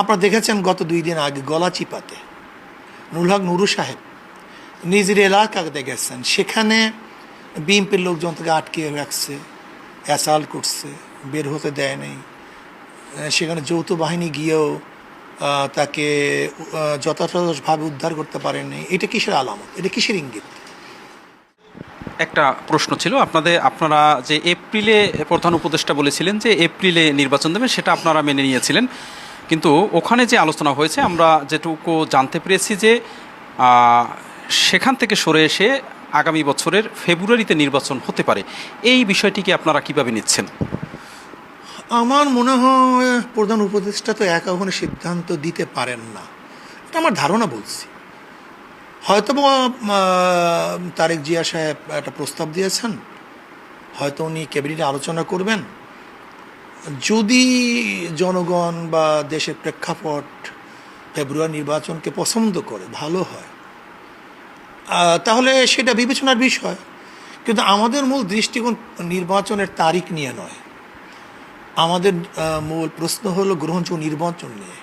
আপনারা দেখেছেন গত দুই দিন আগে গলা চিপাতে। নুরহাক নুরু সাহেব নিজের এলাকাতে গেছেন। সেখানে বিএনপির লোকজন থেকে আটকে রাখছে, অ্যাসাল্ট করছে, বের হতে দেয় নেই। সেখানে যৌথ বাহিনী গিয়েও তাকে যথাযথভাবে উদ্ধার করতে পারেননি এটা কিসের আলামত? এটা কিসের ইঙ্গিত? একটা প্রশ্ন ছিল, আপনাদের, আপনারা যে এপ্রিলে প্রধান উপদেষ্টা বলেছিলেন যে এপ্রিলে নির্বাচন দেবেন, সেটা আপনারা মেনে নিয়েছিলেন। কিন্তু ওখানে যে আলোচনা হয়েছে, আমরা যেটুকু জানতে পেরেছি যে সেখান থেকে সরে এসে আগামী বছরের ফেব্রুয়ারিতে নির্বাচন হতে পারে। এই বিষয়টিকে আপনারা কীভাবে নিচ্ছেন? আমার মনে হয় প্রধান উপদেষ্টা তো একা ওখানে সিদ্ধান্ত দিতে পারেন না। এটা আমার ধারণা বলছি। হয়তো তারেক জিয়া সাহেব একটা প্রস্তাব দিয়েছেন। হয়তো উনি ক্যাবিনেটে আলোচনা করবেন। যদি জনগণ বা দেশের প্রেক্ষাপট ফেব্রুয়ারি নির্বাচনকে পছন্দ করে, ভালো হয় তাহলে সেটা বিবেচনার বিষয়। কিন্তু আমাদের মূল দৃষ্টিকোণ নির্বাচনের তারিখ নিয়ে নয়। আমাদের মূল প্রশ্ন হলো গ্রহণযোগ্য নির্বাচন নিয়ে।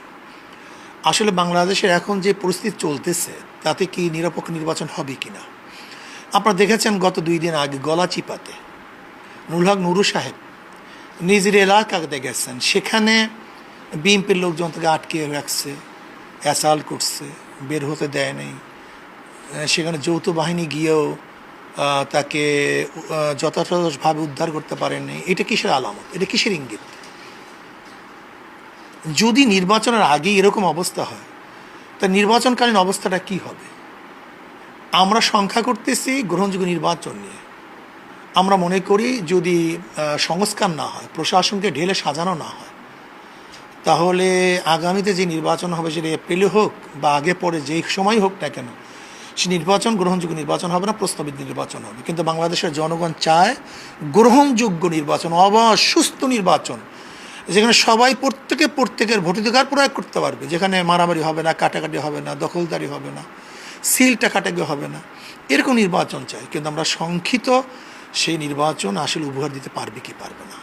আসলে বাংলাদেশের এখন যে পরিস্থিতি চলতেছে, তাতে কি নিরপেক্ষ নির্বাচন হবে কি না আপনারা দেখেছেন গত দুই দিন আগে গলা চিপাতে, নুরহাক নুরু সাহেব নিজের এলাকাতে গেছেন। সেখানে বিএনপির লোকজন তাকে আটকে রাখছে অ্যাসাল করছে, বের হতে দেয় নেই। সেখানে যৌথ বাহিনী গিয়েও তাকে যথাযথভাবে উদ্ধার করতে পারেননি এটা কিসের আলামত? এটা কিসের ইঙ্গিত? যদি নির্বাচনের আগে এরকম অবস্থা হয়, তা নির্বাচনকালীন অবস্থাটা কি হবে? আমরা সংখ্যা করতেছি, গ্রহণযোগ্য নির্বাচন নিয়ে। আমরা মনে করি যদি সংস্কার না হয়, প্রশাসনকে ঢেলে সাজানো না হয়, তাহলে আগামীতে যে নির্বাচন হবে সেটা এপ্রিলে হোক বা আগে পরে যেই সময় হোক না কেন, সে নির্বাচন, গ্রহণযোগ্য নির্বাচন হবে না, প্রস্তাবিত নির্বাচন হবে। কিন্তু বাংলাদেশের জনগণ চায় গ্রহণযোগ্য নির্বাচন, অবাধ, সুস্থ নির্বাচন, যেখানে সবাই প্রত্যেকে প্রত্যেকের ভোটাধিকার প্রয়োগ করতে পারবে, যেখানে মারামারি হবে না, কাটাকাটি হবে না, দখলদারি হবে না, সিল টাকাটাকি হবে না, এরকম নির্বাচন চাই। কিন্তু আমরা সংক্ষিপ্ত সেই নির্বাচন আসলে উপহার দিতে পারবে কি পারবে না।